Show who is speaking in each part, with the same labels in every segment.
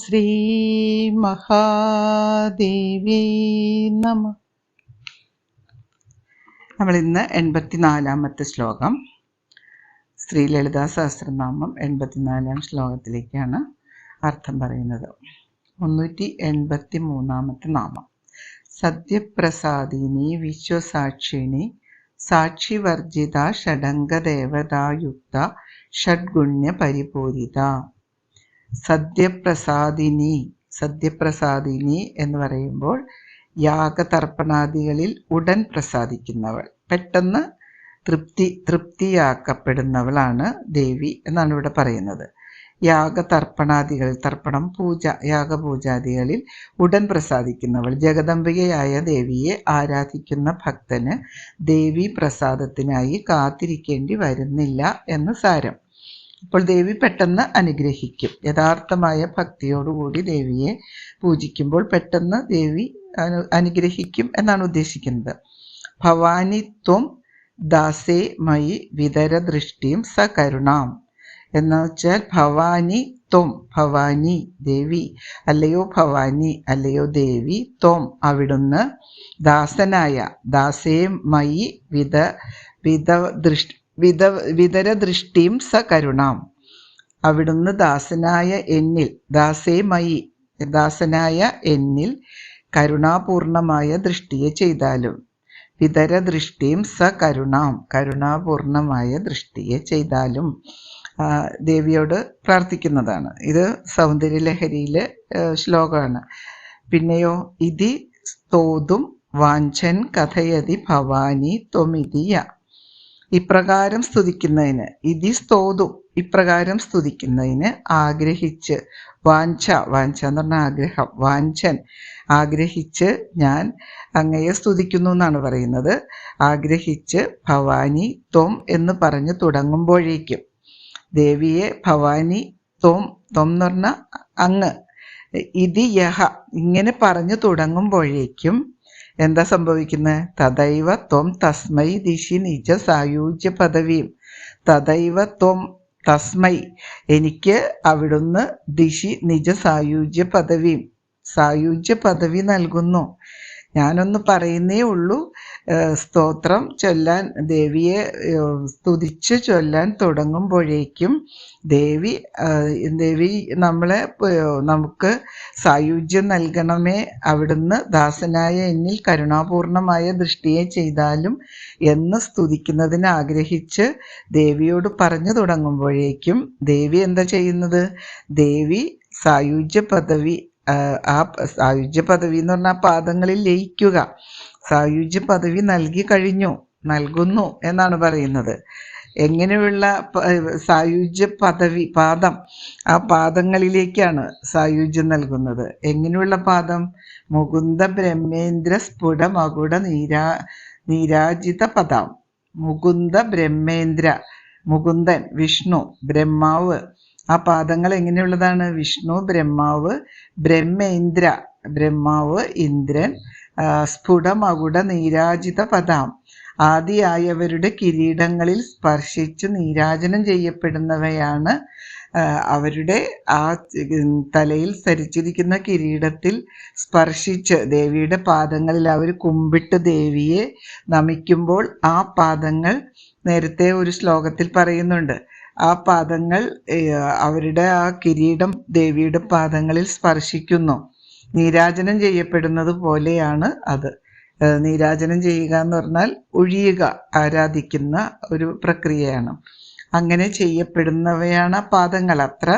Speaker 1: ശ്രീ മഹാദേവി നമ. നമ്മൾ ഇന്ന് എൺപത്തിനാലാമത്തെ ശ്ലോകം. ശ്രീ ലളിതാ സഹസ്രനാമം എൺപത്തിനാലാം ശ്ലോകത്തിലേക്കാണ് അർത്ഥം പറയുന്നത്. മുന്നൂറ്റി എൺപത്തി മൂന്നാമത്തെ നാമം. സത്യപ്രസാദിനി വിശ്വസാക്ഷിണി സാക്ഷിവർജിത ഷഡംഗദേവതായുക്ത ഷഡ്ഗുണ്യ പരിപൂരിത സദ്യപ്രസാദിനി സദ്യപ്രസാദിനി എന്ന് പറയുമ്പോൾ യാഗതർപ്പണാദികളിൽ ഉടൻ പ്രസാദിക്കുന്നവൾ. പെട്ടെന്ന് തൃപ്തി തൃപ്തിയാക്കപ്പെടുന്നവളാണ് ദേവി എന്നാണ് ഇവിടെ പറയുന്നത്. യാഗതർപ്പണാദികൾ തർപ്പണം പൂജ യാഗപൂജാദികളിൽ ഉടൻ പ്രസാദിക്കുന്നവൾ. ജഗദംബികയായ ദേവിയെ ആരാധിക്കുന്ന ഭക്തന് ദേവി പ്രസാദത്തിനായി കാത്തിരിക്കേണ്ടി വരുന്നില്ല എന്ന് സാരം. അപ്പോൾ ദേവി പെട്ടെന്ന് അനുഗ്രഹിക്കും. യഥാർത്ഥമായ ഭക്തിയോടുകൂടി ദേവിയെ പൂജിക്കുമ്പോൾ പെട്ടെന്ന് ദേവി അനു അനുഗ്രഹിക്കും എന്നാണ് ഉദ്ദേശിക്കുന്നത്. ഭവാനിത്വം ദാസേ മയി വിതരദൃഷ്ടിയും സകരുണാം. എന്ന് വെച്ചാൽ ഭവാനി ത്വം ഭവാനി ദേവി അല്ലയോ ഭവാനി അല്ലയോ ദേവി ത്വം അവിടുന്ന് ദാസനായ ദാസേ മയി വിത വിത ദൃഷ്ടി വിത വിതരദൃഷ്ടിയും സകരുണാം. അവിടുന്ന് ദാസനായ എന്നിൽ ദാസേ മയി ദാസനായ എന്നിൽ കരുണാപൂർണമായ ദൃഷ്ടിയെ ചെയ്താലും വിതരദൃഷ്ടിയും സകരുണാം കരുണാപൂർണമായ ദൃഷ്ടിയെ ചെയ്താലും ദേവിയോട് പ്രാർത്ഥിക്കുന്നതാണ്. ഇത് സൗന്ദര്യലഹരിയിലെ ശ്ലോകമാണ്. പിന്നെയോ ഇതി സ്തോതും വാഞ്ചൻ കഥയതി ഭവാനി ത്വമിതിയ ഇപ്രകാരം സ്തുതിക്കുന്നതിന് ഇതി സ്തോതും ഇപ്രകാരം സ്തുതിക്കുന്നതിന് ആഗ്രഹിച്ച് വാഞ്ച വാഞ്ച എന്ന് പറഞ്ഞ ആഗ്രഹം വാഞ്ചൻ ആഗ്രഹിച്ച് ഞാൻ അങ്ങയെ സ്തുതിക്കുന്നു എന്നാണ് പറയുന്നത്. ആഗ്രഹിച്ച് ഭവാനി ത്വം എന്ന് പറഞ്ഞു തുടങ്ങുമ്പോഴേക്കും ദേവിയെ ഭവാനി ത്വം ത്വം എന്ന് പറഞ്ഞ അങ്ങ് ഇതി യഹ ഇങ്ങനെ പറഞ്ഞു തുടങ്ങുമ്പോഴേക്കും എന്താ സംഭവിക്കുന്നത് തദൈവ ത്വം തസ്മൈ ദിശി നിജ സായുജ്യ പദവിയും തദൈവ ത്വം തസ്മൈ. എനിക്ക് അവിടുന്ന് ദിശി നിജ സായുജ്യ പദവിയും സായുജ്യ പദവി നൽകുന്നു. ഞാനൊന്ന് പറയുന്നേ ഉള്ളൂ. സ്തോത്രം ചൊല്ലാൻ ദേവിയെ സ്തുതിച്ച് ചൊല്ലാൻ തുടങ്ങുമ്പോഴേക്കും ദേവി ദേവി നമ്മളെ നമുക്ക് സായുജ്യം നൽകണമേ. അവിടുന്ന് ദാസനായ എന്നിൽ കരുണാപൂർണമായ ദൃഷ്ടിയെ ചെയ്താലും എന്ന് സ്തുതിക്കുന്നതിന് ആഗ്രഹിച്ച് ദേവിയോട് പറഞ്ഞു തുടങ്ങുമ്പോഴേക്കും ദേവി എന്താ ചെയ്യുന്നത്? ദേവി സായുജ്യ പദവി ആ സായുജ്യ പദവി എന്ന് പറഞ്ഞാൽ പാദങ്ങളിൽ ലയിക്കുക. സായുജ്യ പദവി നൽകി കഴിഞ്ഞു നൽകുന്നു എന്നാണ് പറയുന്നത്. എങ്ങനെയുള്ള സായുജ്യ പദവി പാദം ആ പാദങ്ങളിലേക്കാണ് സായുജ്യം നൽകുന്നത്. എങ്ങനെയുള്ള പാദം? മുകുന്ദ ബ്രഹ്മേന്ദ്ര സ്ഫുട മകുട നീരാ നീരാജിത പദം. മുകുന്ദ ബ്രഹ്മേന്ദ്ര മുകുന്ദൻ വിഷ്ണു ബ്രഹ്മാവ് ആ പാദങ്ങൾ എങ്ങനെയുള്ളതാണ്? വിഷ്ണു ബ്രഹ്മാവ് ബ്രഹ്മേന്ദ്ര ബ്രഹ്മാവ് ഇന്ദ്രൻ സ്ഫുടമകുട നീരാജിത പദാം. ആദിയായവരുടെ കിരീടങ്ങളിൽ സ്പർശിച്ച് നീരാജനം ചെയ്യപ്പെടുന്നവയാണ് അവരുടെ ആ തലയിൽ സരിച്ചിരിക്കുന്ന കിരീടത്തിൽ സ്പർശിച്ച് ദേവിയുടെ പാദങ്ങളിൽ അവർ കുമ്പിട്ട് ദേവിയെ നമിക്കുമ്പോൾ ആ പാദങ്ങൾ നേരത്തെ ഒരു ശ്ലോകത്തിൽ പറയുന്നുണ്ട്. ആ പാദങ്ങൾ അവരുടെ ആ കിരീടം ദേവിയുടെ പാദങ്ങളിൽ സ്പർശിക്കുന്നു. നീരാജനം ചെയ്യപ്പെടുന്നത് പോലെയാണ് അത്. നീരാജനം ചെയ്യുക എന്ന് പറഞ്ഞാൽ ഒഴിയുക ആരാധിക്കുന്ന ഒരു പ്രക്രിയയാണ്. അങ്ങനെ ചെയ്യപ്പെടുന്നവയാണ് പാദങ്ങൾ. അത്ര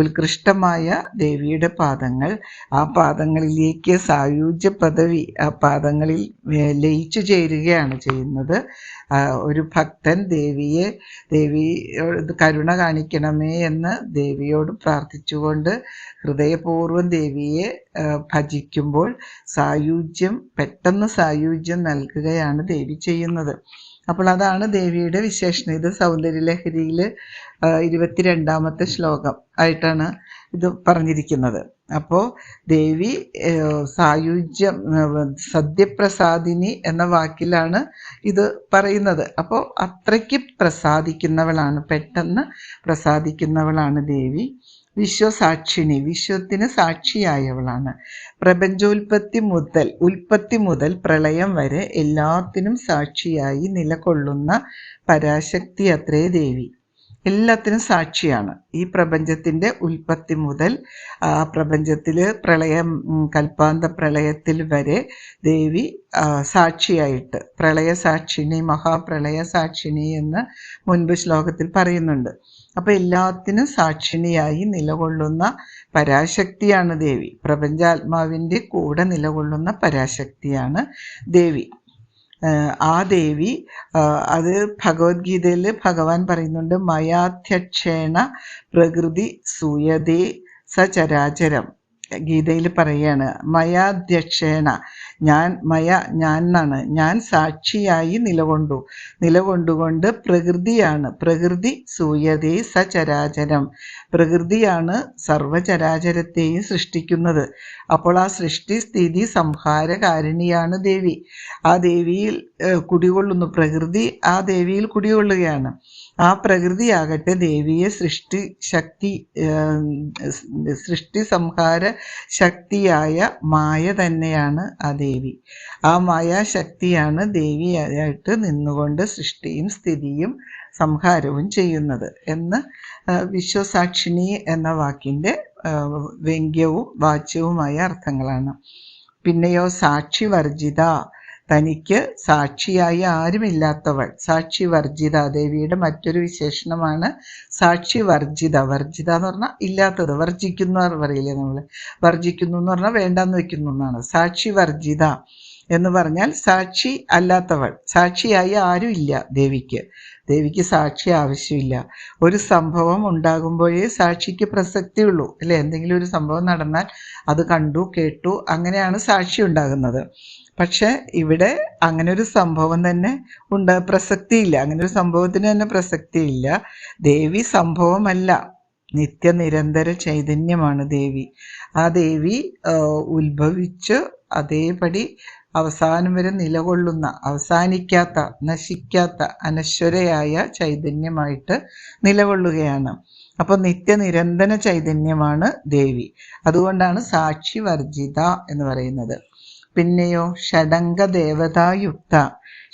Speaker 1: ഉത്കൃഷ്ടമായ ദേവിയുടെ പാദങ്ങൾ. ആ പാദങ്ങളിലേക്ക് സായുജ്യ പദവി ആ പാദങ്ങളിൽ ലയിച്ചു ചേരുകയാണ് ചെയ്യുന്നത്. ഒരു ഭക്തൻ ദേവിയെ ദേവി കരുണ കാണിക്കണമേ എന്ന് ദേവിയോട് പ്രാർത്ഥിച്ചുകൊണ്ട് ഹൃദയപൂർവം ദേവിയെ ഭജിക്കുമ്പോൾ സായുജ്യം പെട്ടെന്ന് സായുജ്യം നൽകുകയാണ് ദേവി ചെയ്യുന്നത്. അപ്പോൾ അതാണ് ദേവിയുടെ വിശേഷണം. ഇത് സൗന്ദര്യലഹരിയിൽ ഇരുപത്തിരണ്ടാമത്തെ ശ്ലോകം ആയിട്ടാണ് ഇത് പറഞ്ഞിരിക്കുന്നത്. അപ്പോൾ ദേവി സായുജ്യം സദ്യപ്രസാദിനി എന്ന വാക്കിലാണ് ഇത് പറയുന്നത്. അപ്പോൾ അത്രയ്ക്ക് പ്രസാദിക്കുന്നവളാണ് പെട്ടെന്ന് പ്രസാദിക്കുന്നവളാണ് ദേവി. വിശ്വസാക്ഷിണി വിശ്വത്തിന് സാക്ഷിയായവളാണ്. പ്രപഞ്ചോൽപത്തി മുതൽ ഉൽപ്പത്തി മുതൽ പ്രളയം വരെ എല്ലാത്തിനും സാക്ഷിയായി നിലകൊള്ളുന്ന പരാശക്തി അത്രേ ദേവി. എല്ലാത്തിനും സാക്ഷിയാണ്. ഈ പ്രപഞ്ചത്തിന്റെ ഉൽപ്പത്തി മുതൽ ആ പ്രപഞ്ചത്തിൽ പ്രളയം കൽപ്പാന്ത പ്രളയത്തിൽ വരെ ദേവി സാക്ഷിയായിട്ട് പ്രളയ സാക്ഷിണി മഹാപ്രളയ സാക്ഷിണി എന്ന് മുൻപ് ശ്ലോകത്തിൽ പറയുന്നുണ്ട്. അപ്പോൾ എല്ലാത്തിനും സാക്ഷിണിയായി നിലകൊള്ളുന്ന പരാശക്തിയാണ് ദേവി. പ്രപഞ്ചാത്മാവിന്റെ കൂടെ നിലകൊള്ളുന്ന പരാശക്തിയാണ് ദേവി. ആ ദേവി അത് ഭഗവത്ഗീതയിൽ ഭഗവാൻ പറയുന്നുണ്ട് മയാധ്യക്ഷേണ പ്രകൃതി സൂയതേ സചരാചരം. ഗീതയിൽ പറയാണ് മയാധ്യക്ഷേണ ഞാൻ മയ ഞാൻ എന്നാണ്? ഞാൻ സാക്ഷിയായി നിലകൊണ്ടു. നിലകൊണ്ടുകൊണ്ട് പ്രകൃതിയാണ്. പ്രകൃതി സൂയതേ സചരാചരം. പ്രകൃതിയാണ് സർവചരാചരത്തെയും സൃഷ്ടിക്കുന്നത്. അപ്പോൾ ആ സൃഷ്ടി സ്ഥിതി സംഹാരകാരിണിയാണ് ദേവി. ആ ദേവിയിൽ കുടികൊള്ളുന്നു. പ്രകൃതി ആ ദേവിയിൽ കുടികൊള്ളുകയാണ്. ആ പ്രകൃതിയാകട്ടെ ദേവിയെ സൃഷ്ടി ശക്തി സൃഷ്ടി സംഹാര ശക്തിയായ മായ തന്നെയാണ് ആ ദേവി. ആ മായാശക്തിയാണ് ദേവിയായിട്ട് നിന്നുകൊണ്ട് സൃഷ്ടിയും സ്ഥിതിയും സംഹാരവും ചെയ്യുന്നത് എന്ന് വിശ്വസാക്ഷിണി എന്ന വാക്കിന്റെ വ്യംഗ്യവും വാച്യവുമായ അർത്ഥങ്ങളാണ്. പിന്നെയോ സാക്ഷി വർജിത തനിക്ക് സാക്ഷിയായി ആരുമില്ലാത്തവൾ. സാക്ഷി വർജിത ദേവിയുടെ മറ്റൊരു വിശേഷണമാണ് സാക്ഷി വർജിത. വർജിത എന്ന് പറഞ്ഞാൽ ഇല്ലാത്തത്. വർജിക്കുന്നു പറയില്ലേ നമ്മൾ വർജിക്കുന്നു എന്ന് പറഞ്ഞാൽ വേണ്ടെന്ന് വെക്കുന്നു എന്നാണ്. സാക്ഷി വർജിത എന്ന് പറഞ്ഞാൽ സാക്ഷി അല്ലാത്തവൾ. സാക്ഷിയായി ആരും ഇല്ല ദേവിക്ക്. ദേവിക്ക് സാക്ഷി ആവശ്യമില്ല. ഒരു സംഭവം ഉണ്ടാകുമ്പോഴേ സാക്ഷിക്ക് പ്രസക്തിയുള്ളൂ അല്ലെ? എന്തെങ്കിലും ഒരു സംഭവം നടന്നാൽ അത് കണ്ടു കേട്ടു അങ്ങനെയാണ് സാക്ഷി ഉണ്ടാകുന്നത്. പക്ഷെ ഇവിടെ അങ്ങനെ ഒരു സംഭവം തന്നെ ഉണ്ട്. പ്രസക്തിയില്ല. അങ്ങനെ ഒരു സംഭവത്തിന് തന്നെ പ്രസക്തിയില്ല. ദേവി സംഭവമല്ല. നിത്യനിരന്തര ചൈതന്യമാണ് ദേവി. ആ ദേവി ഉത്ഭവിച്ച് അതേപടി അവസാനം വരെ നിലകൊള്ളുന്ന അവസാനിക്കാത്ത നശിക്കാത്ത അനശ്വരയായ ചൈതന്യമായിട്ട് നിലകൊള്ളുകയാണ്. അപ്പോൾ നിത്യനിരന്തര ചൈതന്യമാണ് ദേവി. അതുകൊണ്ടാണ് സാക്ഷി വർജിത എന്ന് പറയുന്നത്. പിന്നെയോ ഷഡംഗദേവതായുക്ത. ദേവതായുക്ത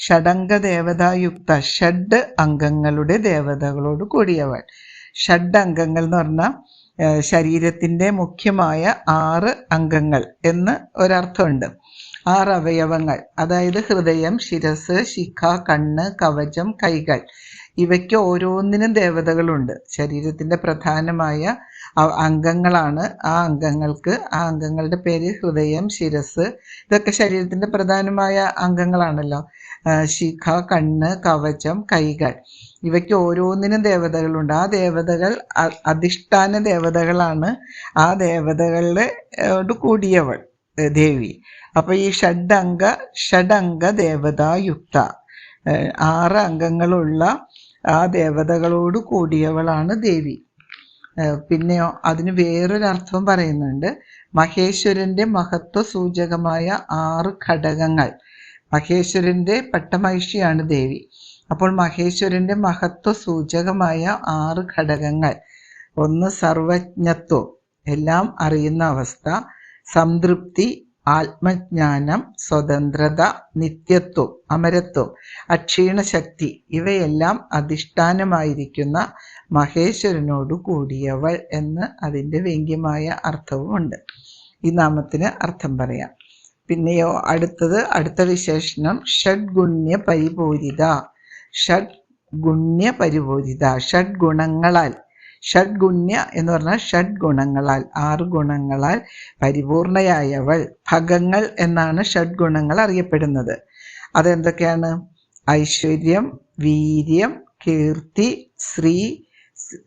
Speaker 1: ഷടംഗ ദേവതായുക്ത ഷഡ് അംഗങ്ങളുടെ ദേവതകളോട് കൂടിയവൾ ഷഡ് അംഗങ്ങൾ എന്ന് പറഞ്ഞാൽ ശരീരത്തിന്റെ മുഖ്യമായ ആറ് അംഗങ്ങൾ എന്ന് ഒരർത്ഥമുണ്ട്. ആറ് അവയവങ്ങൾ അതായത് ഹൃദയം ശിരസ് ശിഖ കണ്ണ് കവചം കൈകൾ. ഇവയ്ക്ക് ഓരോന്നിനും ദേവതകളുണ്ട്. ശരീരത്തിന്റെ പ്രധാനമായ അംഗങ്ങളാണ്. ആ അംഗങ്ങൾക്ക് ആ അംഗങ്ങളുടെ പേര് ഹൃദയം ശിരസ് ഇതൊക്കെ ശരീരത്തിന്റെ പ്രധാനമായ അംഗങ്ങളാണല്ലോ. ശിഖ കണ്ണ് കവചം കൈകൾ. ഇവയ്ക്ക് ഓരോന്നിനും ദേവതകളുണ്ട്. ആ ദേവതകൾ അധിഷ്ഠാന ദേവതകളാണ്. ആ ദേവതകളുടെ കൂടിയവൾ ദേവി. അപ്പോൾ ഈ ഷഡംഗ ഷഡംഗ ദേവതായുക്ത ആറ് അംഗങ്ങളുള്ള ആ ദേവതകളോട് കൂടിയവളാണ് ദേവി. പിന്നെയോ അതിന് വേറൊരർത്ഥം പറയുന്നുണ്ട്. മഹേശ്വരന്റെ മഹത്വ സൂചകമായ ആറ് ഘടകങ്ങൾ. മഹേശ്വരന്റെ പട്ടമഹിഷിയാണ് ദേവി. അപ്പോൾ മഹേശ്വരന്റെ മഹത്വ സൂചകമായ ആറ് ഘടകങ്ങൾ. ഒന്ന് സർവജ്ഞത്വം. എല്ലാം അറിയുന്ന അവസ്ഥ. സംതൃപ്തി. ആത്മജ്ഞാനം സ്വതന്ത്രത നിത്യത്വം അമരത്വം അക്ഷീണശക്തി ഇവയെല്ലാം അധിഷ്ഠാനമായിരിക്കുന്ന മഹേശ്വരനോടു കൂടിയവൾ എന്ന് അതിന്റെ വ്യംഗ്യമായ അർത്ഥവുമുണ്ട് ഈ നാമത്തിന് അർത്ഥം പറയാം. പിന്നെയോ അടുത്തത് അടുത്ത വിശേഷണം ഷഡ്ഗുണ്യ പരിപൂരിത ഷഡ്ഗുണ്യ പരിപൂരിത ഷഡ്ഗുണങ്ങളാൽ. ഷഡ്ഗുണ്യ എന്ന് പറഞ്ഞാൽ ഷഡ് ഗുണങ്ങളാൽ ആറ് ഗുണങ്ങളാൽ പരിപൂർണയായവൾ ഭഗങ്ങൾ എന്നാണ് ഷഡ് ഗുണങ്ങൾ അറിയപ്പെടുന്നത്. അതെന്തൊക്കെയാണ്? ഐശ്വര്യം വീര്യം കീർത്തി ശ്രീ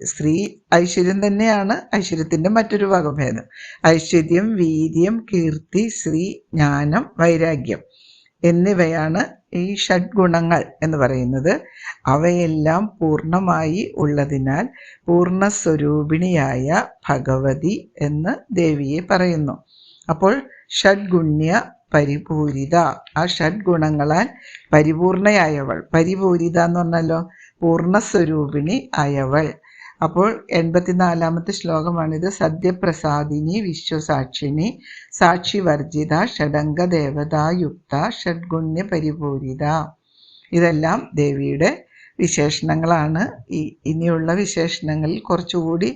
Speaker 1: സ്ത്രീ ഐശ്വര്യം തന്നെയാണ് ഐശ്വര്യത്തിന്റെ മറ്റൊരു വകഭേദം. ഐശ്വര്യം വീര്യം കീർത്തി ശ്രീ ജ്ഞാനം വൈരാഗ്യം. എന്നിവയാണ് ഈ ഷഡ്ഗുണങ്ങൾ എന്ന് പറയുന്നത്. അവയെല്ലാം പൂർണമായി ഉള്ളതിനാൽ പൂർണസ്വരൂപിണിയായ ഭഗവതി എന്ന് ദേവിയെ പറയുന്നു. അപ്പോൾ ഷഡ്ഗുണ്യ പരിപൂരിത. ആ ഷഡ്ഗുണങ്ങളാൽ പരിപൂർണയായവൾ. പരിപൂരിത എന്ന് പറഞ്ഞല്ലോ പൂർണസ്വരൂപിണി ആയവൾ. അപ്പോൾ എൺപത്തിനാലാമത്തെ ശ്ലോകമാണിത്. സദ്യപ്രസാദിനി വിശ്വസാക്ഷിനി സാക്ഷിവർജിത ഷഡംഗ ദേവതായുക്ത ഷഡ്ഗുണ്യ പരിപൂരിത ഇതെല്ലാം ദേവിയുടെ വിശേഷണങ്ങളാണ്. ഈ ഇനിയുള്ള വിശേഷണങ്ങളിൽ കുറച്ചുകൂടി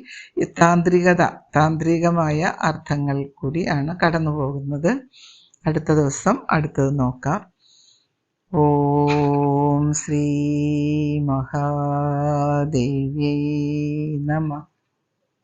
Speaker 1: താന്ത്രികത താന്ത്രികമായ അർത്ഥങ്ങൾ കൂടിയാണ് കടന്നു പോകുന്നത് അടുത്ത ദിവസം അടുത്തത് നോക്കാം. ॐ श्रीमहादेव्यै नमः।